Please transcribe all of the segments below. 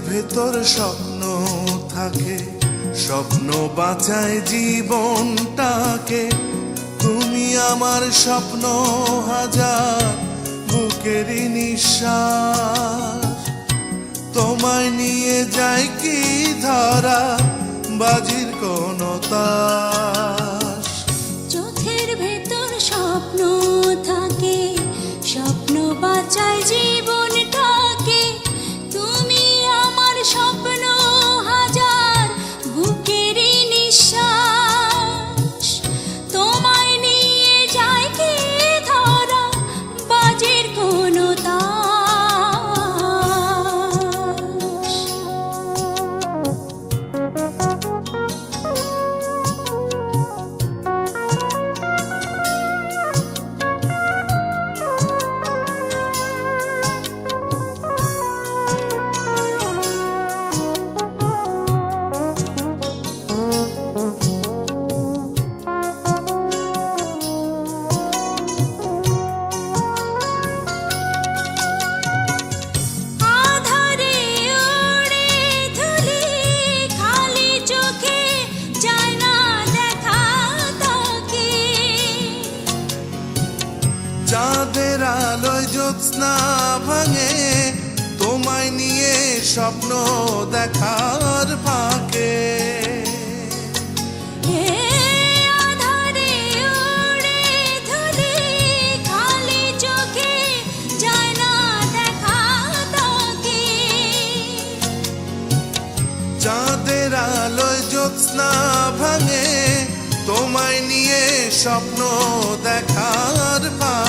ভেতর স্বপ্ন থাকে, স্বপ্ন বাঁচায় জীবনটাকে। তুমি আমার স্বপ্ন হাজার বুকেরই নিঃশ্বাস। তোমায় নিয়ে যাই কি ধরা, বাজির কোন জ্যোৎস্না ভাঙে তোমায় নিয়ে স্বপ্ন দেখার ফাঁকে। না চাঁদের আলোয় জ্যোৎস্না ভাঙে তোমায় নিয়ে স্বপ্ন দেখার ফাঁকে।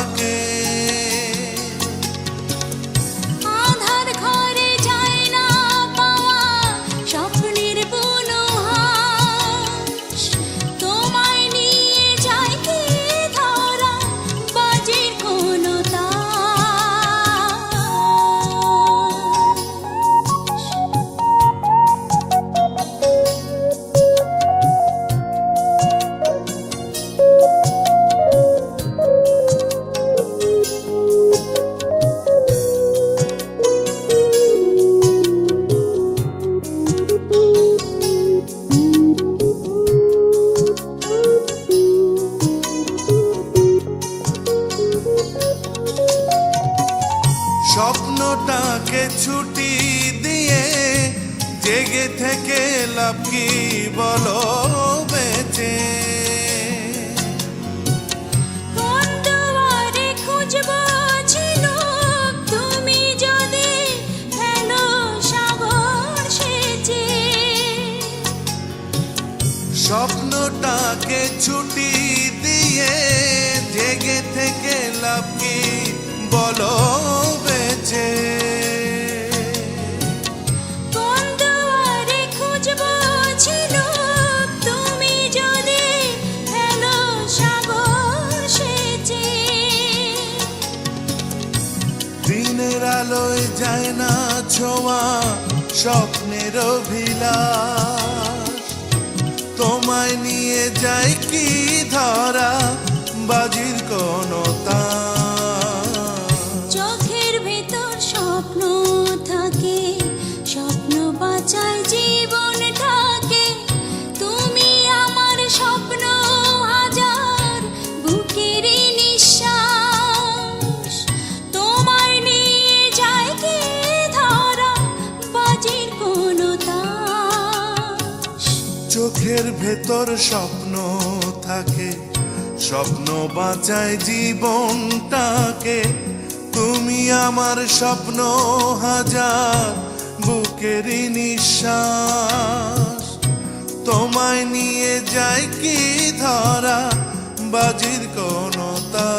স্বপ্নটাকে ছুটি দিয়ে জেগে থেকে লাভ কি বলো বেঁচে? স্বপ্নটাকে ছুটি দিয়ে জেগে থেকে লাভ কি বলো আলোয় যায় না ছোঁয়া স্বপ্নের অভিলাষ। তোমায় নিয়ে যায় কি ধরা? বাজির কোনো চোখের ভেতর স্বপ্ন থাকে। স্বপ্ন বাঁচায় জীবনটাকে। তুমি আমার স্বপ্ন হাজার, বুকেরই নিঃশ্বাস। তোমায় নিয়ে যায় কি ধরা, বাজির কোনো তা